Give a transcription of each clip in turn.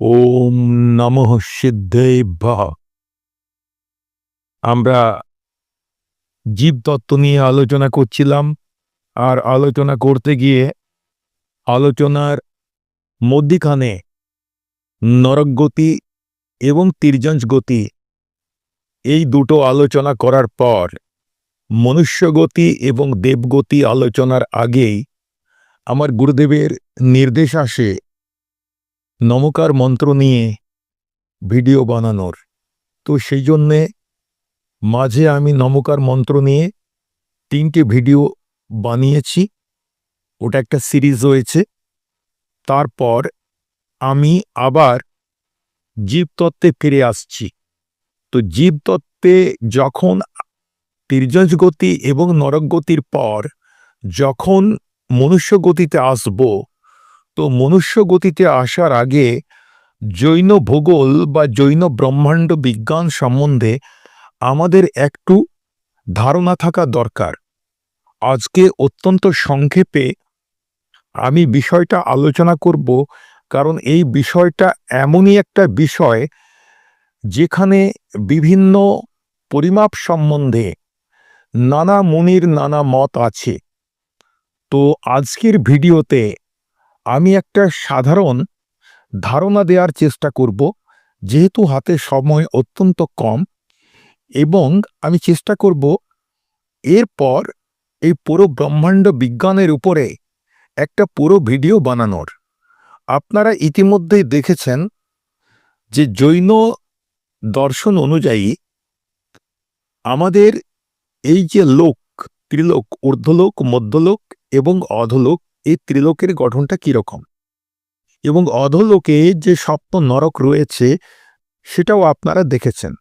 ওম নমঃ সিদ্ধেভ্যঃ। আমরা জীবতত্ত্ব নিয়ে আলোচনা করছিলাম, আর আলোচনা করতে গিয়ে আলোচনার মধ্যিখানে নরকগতি এবং তির্যঞ্চ গতি এই দুটো আলোচনা করার পর মনুষ্যগতি এবং দেবগতি আলোচনার আগেই আমার গুরুদেবের নির্দেশ আসে নমকার মন্ত্র নিয়ে ভিডিও বানানোর। তো সেই জন্যে মাঝে আমি নমকার মন্ত্র নিয়ে তিনটে ভিডিও বানিয়েছি। ওটা একটা সিরিজ হয়েছে তারপর আমি আবার জীবতত্ত্বে ফিরে আসছি। তো জীবতত্ত্বে যখন তির্যজ গতি এবং নরক গতির পর যখন মনুষ্য গতিতে আসব তো মনুষ্য গতিতে আসার আগে জৈন ভূগোল বা জৈন ব্রহ্মাণ্ড বিজ্ঞান সম্বন্ধে আমাদের একটু ধারণা থাকা দরকার। আজকে অত্যন্ত সংক্ষেপে আমি বিষয়টা আলোচনা করব, কারণ এই বিষয়টা এমনই একটা বিষয় যেখানে বিভিন্ন পরিমাপ সম্বন্ধে নানা মুনির নানা মত আছে। তো আজকের ভিডিওতে আমি একটা সাধারণ ধারণা দেওয়ার চেষ্টা করব, যেহেতু হাতে সময় অত্যন্ত কম এবং আমি চেষ্টা করব এরপর এই পুরো ব্রহ্মাণ্ড বিজ্ঞানের উপরে একটা পুরো ভিডিও বানানোর। আপনারা ইতিমধ্যেই দেখেছেন যে জৈন দর্শন অনুযায়ী আমাদের এই যে লোক, ত্রিলোক, ঊর্ধ্বলোক, মধ্যলোক এবং অধলোক এই ত্রিলোকের গঠনটা কীরকম? এবং অধলোকে যে সপ্ত নরক রয়েছে, সেটাও আপনারা দেখেছেন।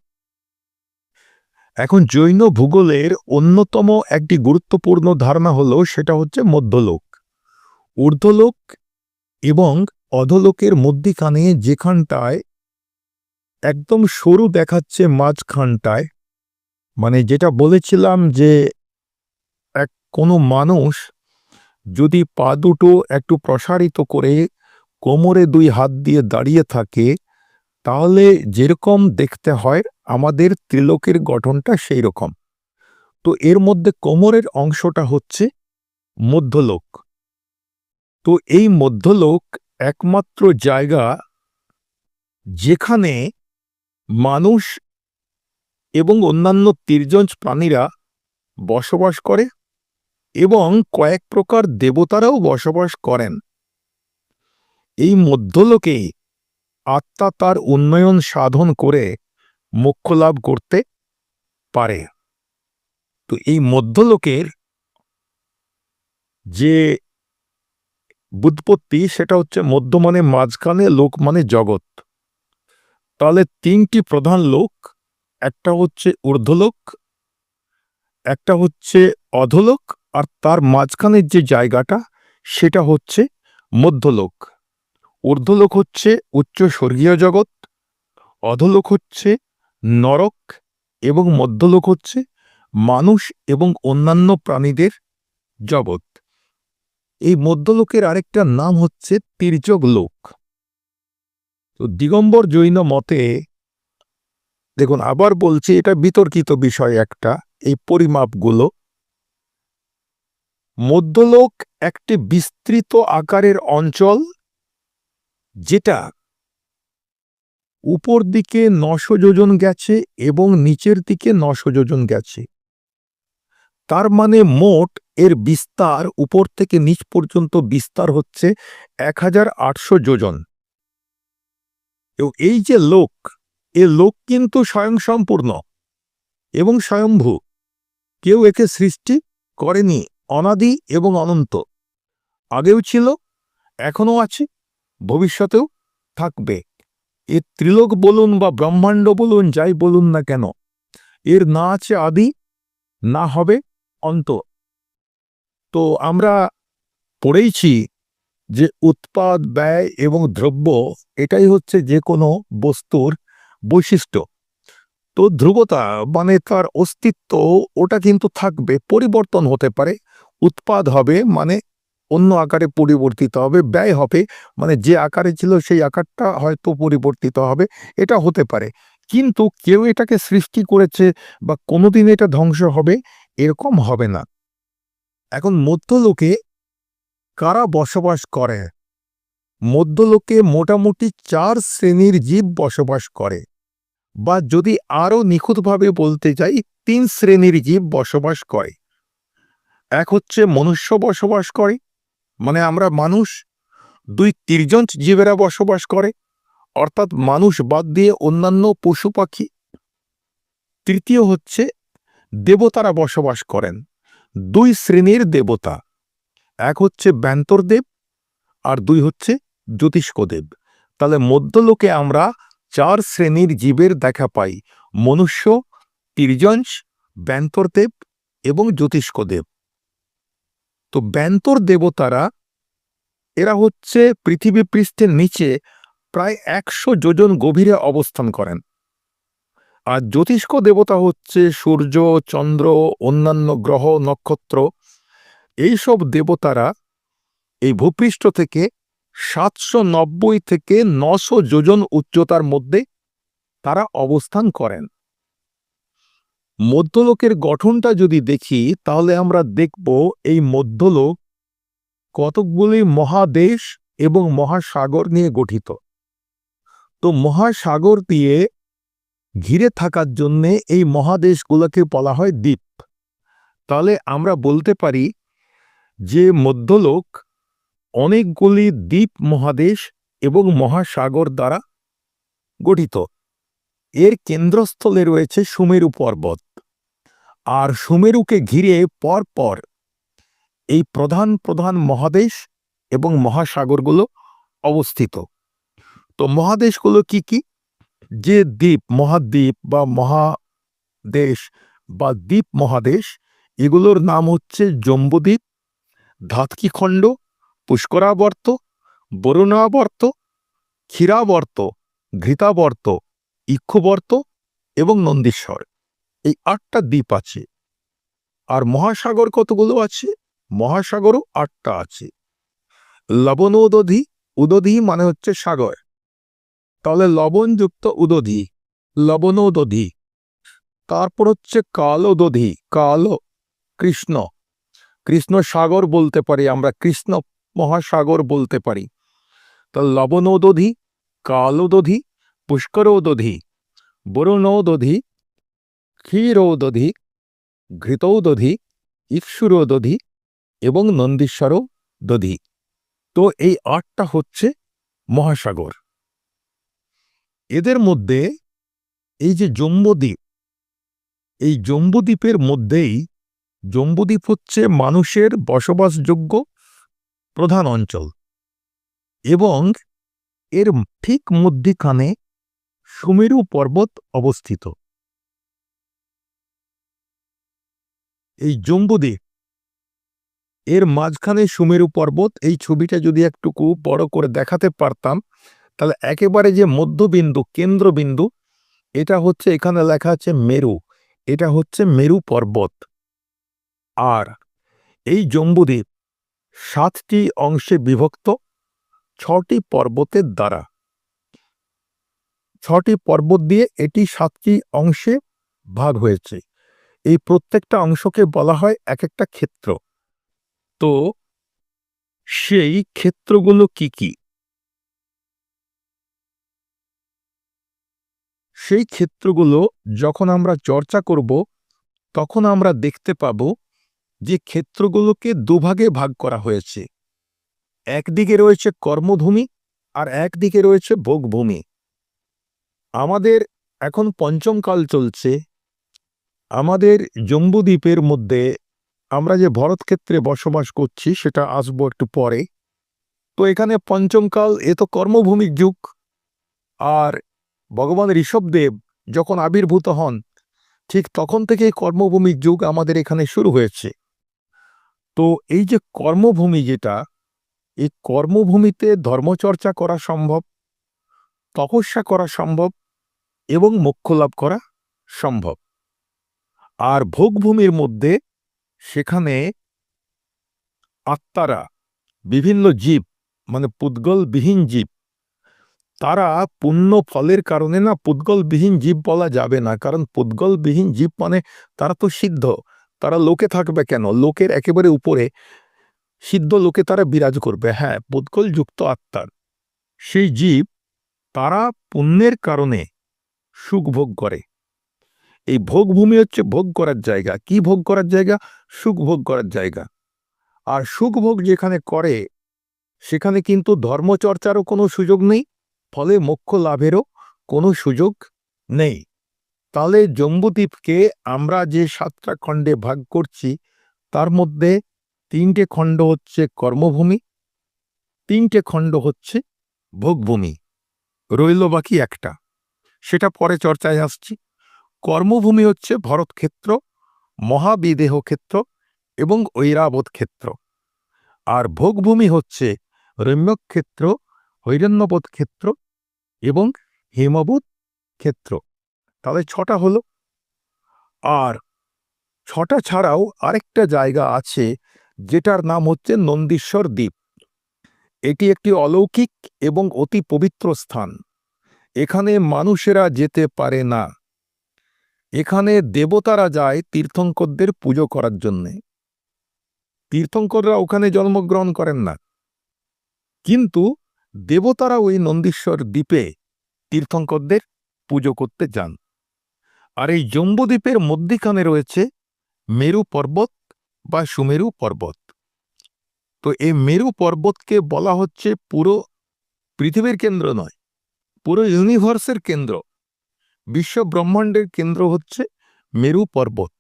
এখন জৈন ভূগোলের অন্যতম একটি গুরুত্বপূর্ণ ধারণা হলো, সেটা হচ্ছে মধ্যলোক। ঊর্ধ্বলোক এবং অধলোকের মধ্যিখানে যেখানটায় একদম সরু দেখাচ্ছে মাঝখানটায় মানে যেটা বলেছিলাম যে এক কোনো মানুষ যদি পা দুটো একটু প্রসারিত করে কোমরে দুই হাত দিয়ে দাঁড়িয়ে থাকে, তাহলে যেরকম দেখতে হয়, আমাদের ত্রিলোকের গঠনটা সেই রকম তো এর মধ্যে কোমরের অংশটা হচ্ছে মধ্যলোক। তো এই মধ্যলোক একমাত্র জায়গা যেখানে মানুষ এবং অন্যান্য তির্যঞ্চ প্রাণীরা বসবাস করে এবং কয়েক প্রকার দেবতারাও বসবাস করেন। এই মধ্যলোকে আত্মা তার উন্নয়ন সাধন করে মোক্ষ লাভ করতে পারে। তো এই মধ্যলোকের যে বুৎপত্তি, সেটা হচ্ছে মধ্য মানে মাঝখানে, লোক মানে জগৎ। তাহলে তিনটি প্রধান লোক, একটা হচ্ছে ঊর্ধ্বলোক, একটা হচ্ছে অধলোক আর তার মাঝখানের যে জায়গাটা, সেটা হচ্ছে মধ্যলোক। ঊর্ধ্বলোক হচ্ছে উচ্চ স্বর্গীয় জগৎ, অধলোক হচ্ছে নরক এবং মধ্যলোক হচ্ছে মানুষ এবং অন্যান্য প্রাণীদের জগৎ। এই মধ্যলোকের আরেকটা নাম হচ্ছে তির্যক লোক তো দিগম্বর জৈন মতে, দেখুন, আবার বলছি, এটা বিতর্কিত বিষয় একটা, এই পরিমাপগুলো। মধ্যলোক একটি বিস্তৃত আকারের অঞ্চল, যেটা উপর দিকে নশো যোজন গেছে এবং নিচের দিকে নশো যোজন গেছে। তার মানে মোট এর বিস্তার উপর থেকে নিচ পর্যন্ত বিস্তার হচ্ছে এক হাজার আটশো যোজন। এবং এই যে লোক, এ লোক কিন্তু স্বয়ংসম্পূর্ণ এবং স্বয়ম্ভূ। কেউ একে সৃষ্টি করেনি। অনাদি এবং অনন্ত। আগেও ছিল, এখনও আছে, ভবিষ্যতেও থাকবে। এর ত্রিলোক বলুন বা ব্রহ্মাণ্ড বলুন, যাই বলুন না কেন, এর না আছে আদি, না হবে অন্ত। তো আমরা পড়েইছি যে উৎপাদ, ব্যয় এবং দ্রব্য এটাই হচ্ছে যে কোনো বস্তুর বৈশিষ্ট্য। তো ধ্রুবতা মানে তার অস্তিত্ব, ওটা কিন্তু থাকবে, পরিবর্তন হতে পারে উৎপাদ হবে মানে অন্য আকারে পরিবর্তিত হবে, ব্যয় হবে মানে যে আকারে ছিল সেই আকারটা হয়তো পরিবর্তিত হবে, এটা হতে পারে। কিন্তু কেউ এটাকে সৃষ্টি করেছে বা কোনোদিন এটা ধ্বংস হবে, এরকম হবে না। এখন মধ্যলোকে কারা বসবাস করে? মধ্যলোকে মোটামুটি চার শ্রেণির জীব বসবাস করে। বা যদি আরও নিখুঁতভাবে বলতে চাই, তিন শ্রেণির জীব বসবাস করে। এক হচ্ছে মনুষ্য বসবাস করে মানে আমরা মানুষ, দুই তির্জন জীবেরা বসবাস করে, অর্থাৎ মানুষ বাদ দিয়ে অন্যান্য পশু পাখি। তৃতীয় হচ্ছে দেবতারা বসবাস করেন, দুই শ্রেণির দেবতা, এক হচ্ছে ব্যন্তরদেব আর দুই হচ্ছে জ্যোতিষ্কদেব তাহলে মধ্যলোকে আমরা চার শ্রেণির জীবের দেখা পাই, মনুষ্য তির্যঞ্চ ব্যন্তরদেব এবং জ্যোতিষ্কদেব তো ব্যন্তর দেবতারা, এরা হচ্ছে পৃথিবী পৃষ্ঠের নিচে প্রায় একশো যোজন গভীরে অবস্থান করেন। আর জ্যোতিষ্ক দেবতা হচ্ছে সূর্য, চন্দ্র, অন্যান্য গ্রহ, নক্ষত্র, এইসব দেবতারা এই ভূপৃষ্ঠ থেকে সাতশো নব্বই থেকে নশো যোজন উচ্চতার মধ্যে তারা অবস্থান করেন। মধ্যলোকের গঠনটা যদি দেখি, তাহলে আমরা দেখব এই মধ্যলোক কতকগুলি মহাদেশ এবং মহাসাগর নিয়ে গঠিত। তো মহাসাগর দিয়ে ঘিরে থাকার জন্যে এই মহাদেশগুলোকে বলা হয় দ্বীপ। তাহলে আমরা বলতে পারি যে মধ্যলোক অনেকগুলি দ্বীপ মহাদেশ এবং মহাসাগর দ্বারা গঠিত। এর কেন্দ্রস্থলে রয়েছে সুমেরু পর্বত। আর সুমেরুকে ঘিরে পর পর এই প্রধান প্রধান মহাদেশ এবং মহাসাগরগুলো অবস্থিত। তো মহাদেশগুলো কি কি? যে দ্বীপ, মহাদ্বীপ বা মহাদেশ বা দ্বীপ মহাদেশ, এগুলোর নাম হচ্ছে জম্বুদ্বীপ, ধাতকিখণ্ড, পুষ্করাবর্ত, বরুণাবর্ত, ক্ষীরাবর্ত, ঘৃতাবর্ত, ইক্ষুবর্ত এবং নন্দীশ্বর। এই আটটা দ্বীপ আছে। আর মহাসাগর কতগুলো আছে? মহাসাগরও আটটা আছে। লবণ উদধি উদধি মানে হচ্ছে সাগর। তাহলে লবণযুক্ত উদধি লবণ উদধি তারপর হচ্ছে কালো দধি কালো, কৃষ্ণ। কৃষ্ণ সাগর বলতে পারি আমরা, কৃষ্ণ মহাসাগর বলতে পারি। তো লবণোদধি, কালোদধি, পুষ্করোদধি, বরুণোদধি ক্ষীরোদধি, ঘৃতৌদধি, ইক্ষুরোদধি এবং নন্দীশ্বরও দধি তো এই আটটা হচ্ছে মহাসাগর। এদের মধ্যে এই যে জম্বুদ্বীপ, এই জম্বুদ্বীপের মধ্যেই জম্বুদ্বীপ হচ্ছে মানুষের বসবাসযোগ্য প্রধান অঞ্চল এবং এর ঠিক মধ্যিখানে সুমেরু পর্বত অবস্থিত। এই জম্বুদ্বীপ এর মাঝখানে সুমেরু পর্বত, এই ছবিটা যদি একটুকু বড় করে দেখাতে পারতাম, তাহলে একেবারে যে মধ্যবিন্দু, কেন্দ্রবিন্দু, এটা হচ্ছে এখানে লেখা আছে মেরু, এটা হচ্ছে মেরু পর্বত। আর এই জম্বুদ্বীপ সাতটি অংশে বিভক্ত, ছটি পর্বতের দ্বারা। ছটি পর্বত দিয়ে এটি সাতটি অংশে ভাগ হয়েছে। এই প্রত্যেকটা অংশকে বলা হয় এক একটা ক্ষেত্র। তো সেই ক্ষেত্রগুলো কি কি? সেই ক্ষেত্রগুলো যখন আমরা চর্চা করব, তখন আমরা দেখতে পাব যে ক্ষেত্রগুলোকে দুভাগে ভাগ করা হয়েছে। একদিকে রয়েছে কর্মভূমি আর একদিকে রয়েছে ভোগভূমি। আমাদের এখন পঞ্চম কাল চলছে। আমাদের জম্বুদ্বীপের মধ্যে আমরা যে ভরতক্ষেত্রে বসবাস করছি, সেটা আসব একটু পরে। তো এখানে পঞ্চমকাল, এ তো কর্মভূমির যুগ। আর ভগবান ঋষভদেব যখন আবির্ভূত হন, ঠিক তখন থেকেই কর্মভূমির যুগ আমাদের এখানে শুরু হয়েছে। তো এই যে কর্মভূমি যেটা, এই কর্মভূমিতে ধর্মচর্চা করা সম্ভব, তপস্যা করা সম্ভব এবং মোক্ষ লাভ করা সম্ভব। আর ভোগভূমির মধ্যে সেখানে আত্মারা, বিভিন্ন জীব মানে পুদ্গলবিহীন জীব, তারা পুণ্য ফলের কারণে না পুদ্গলবিহীন জীব বলা যাবে না। কারণ পুদ্গলবিহীন জীব মানে তারা তো সিদ্ধ, তারা লোকে থাকবে কেন? লোকের একেবারে উপরে সিদ্ধ লোকে তারা বিরাজ করবে। হ্যাঁ পুদ্গলযুক্ত আত্মার সেই জীব তারা পুণ্যের কারণে সুখ ভোগ করে। এই ভোগভূমি হচ্ছে ভোগ করার জায়গা। কি ভোগ করার জায়গা? সুখ ভোগ করার জায়গা। আর সুখ ভোগ যেখানে করে, সেখানে কিন্তু ধর্মচর্চারও কোনো সুযোগ নেই, ফলে মোক্ষ লাভেরও কোনো সুযোগ নেই। তাহলে জম্বুদ্বীপকে আমরা যে সাতটা খণ্ডে ভাগ করছি, তার মধ্যে তিনটে খণ্ড হচ্ছে কর্মভূমি, তিনটে খণ্ড হচ্ছে ভোগভূমি। রইল বাকি একটা। সেটা পরে চর্চায় আসছি। কর্মভূমি হচ্ছে ভরতক্ষেত্র মহাবিদেহ ক্ষেত্র এবং ঐরাবত ক্ষেত্র আর ভোগভূমি হচ্ছে রম্যক্ষেত্র হৈরণ্যবোধ ক্ষেত্র এবং হেমবোধ ক্ষেত্র তাহলে ছটা হলো। আর ছটা ছাড়াও আরেকটা জায়গা আছে যেটার নাম হচ্ছে নন্দীশ্বর দ্বীপ। এটি একটি অলৌকিক এবং অতি পবিত্র স্থান। এখানে মানুষেরা যেতে পারে না। এখানে দেবতারা যায় তীর্থঙ্করদের পুজো করার জন্যে। তীর্থঙ্কররা ওখানে জন্মগ্রহণ করেন না। কিন্তু দেবতারা ওই নন্দীশ্বর দ্বীপে তীর্থঙ্করদের পুজো করতে যান। আর এই জম্বুদ্বীপের মধ্যিখানে রয়েছে মেরু পর্বত বা সুমেরু পর্বত। তো এই মেরু পর্বতকে বলা হচ্ছে পুরো পৃথিবীর কেন্দ্র নয়, পুরো ইউনিভার্সের কেন্দ্র। বিশ্ব ব্রহ্মাণ্ডের কেন্দ্র হচ্ছে মেরু পর্বত।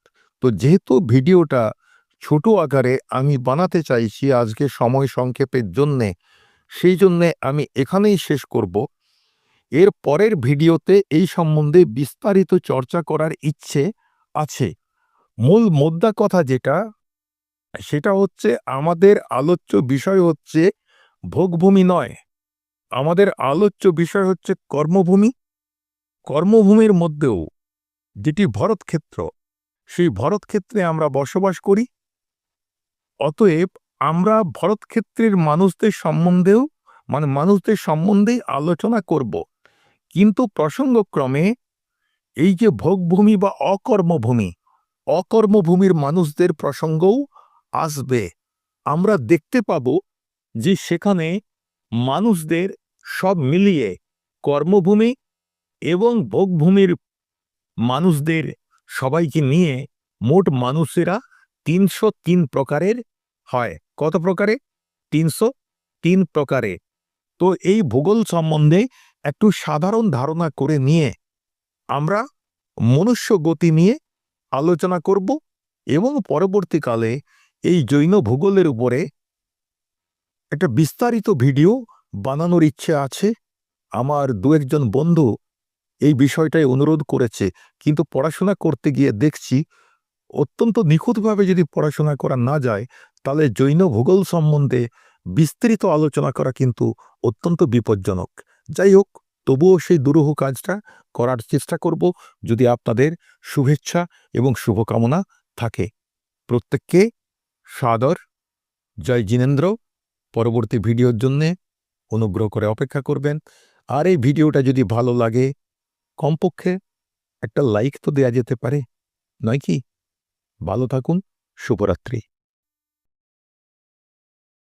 তো যেহেতু ভিডিওটা ছোট আকারে আমি বানাতে চাইছি আজকে সময় সংক্ষেপের জন্যে, সেই জন্যে আমি এখানেই শেষ করব। এর পরের ভিডিওতে এই সম্বন্ধে বিস্তারিত চর্চা করার ইচ্ছে আছে। মূল মোদ্দা কথা যেটা, সেটা হচ্ছে আমাদের আলোচ্য বিষয় হচ্ছে ভোগভূমি নয়। আমাদের আলোচ্য বিষয় হচ্ছে কর্মভূমি। কর্মভূমির মধ্যেও যেটি ভরতক্ষেত্র, সেই ভরতক্ষেত্রে আমরা বসবাস করি। অতএব আমরা ভরতক্ষেত্রের মানুষদের সম্বন্ধেও মানে মানুষদের সম্বন্ধেই আলোচনা করব। কিন্তু প্রসঙ্গক্রমে এই যে ভোগভূমি বা অকর্মভূমি, অকর্মভূমির মানুষদের প্রসঙ্গও আসবে। আমরা দেখতে পাব যে সেখানে মানুষদের সব মিলিয়ে কর্মভূমি এবং ভোগভূমির মানুষদের সবাইকে নিয়ে মোট মানুষেরা তিনশো তিন প্রকারের হয়। কত প্রকারে? তিনশো তিন প্রকারে। তো এই ভূগোল সম্বন্ধে একটু সাধারণ ধারণা করে নিয়ে আমরা মনুষ্য গতি নিয়ে আলোচনা করব এবং পরবর্তীকালে এই জৈন ভূগোলের উপরে একটা বিস্তারিত ভিডিও বানানোর ইচ্ছে আছে। আমার দু একজন বন্ধু এই বিষয়টাই অনুরোধ করেছে। কিন্তু পড়াশোনা করতে গিয়ে দেখছি, অত্যন্ত নিখুঁতভাবে যদি পড়াশোনা করা না যায়, তাহলে জৈন ভূগোল সম্বন্ধে বিস্তৃত আলোচনা করা কিন্তু অত্যন্ত বিপজ্জনক। যাই হোক, তবুও সেই দুরূহ কাজটা করার চেষ্টা করব, যদি আপনাদের শুভেচ্ছা এবং শুভকামনা থাকে। প্রত্যেককে সাদর। জয় জিনেন্দ্র। পরবর্তী ভিডিওর জন্যে অনুগ্রহ করে অপেক্ষা করবেন। আর এই ভিডিওটা যদি ভালো লাগে কমপক্ষে একটা লাইক তো দেয়া যেতে পারে। নয় কি? ভালো থাকুন শুভরাত্রি।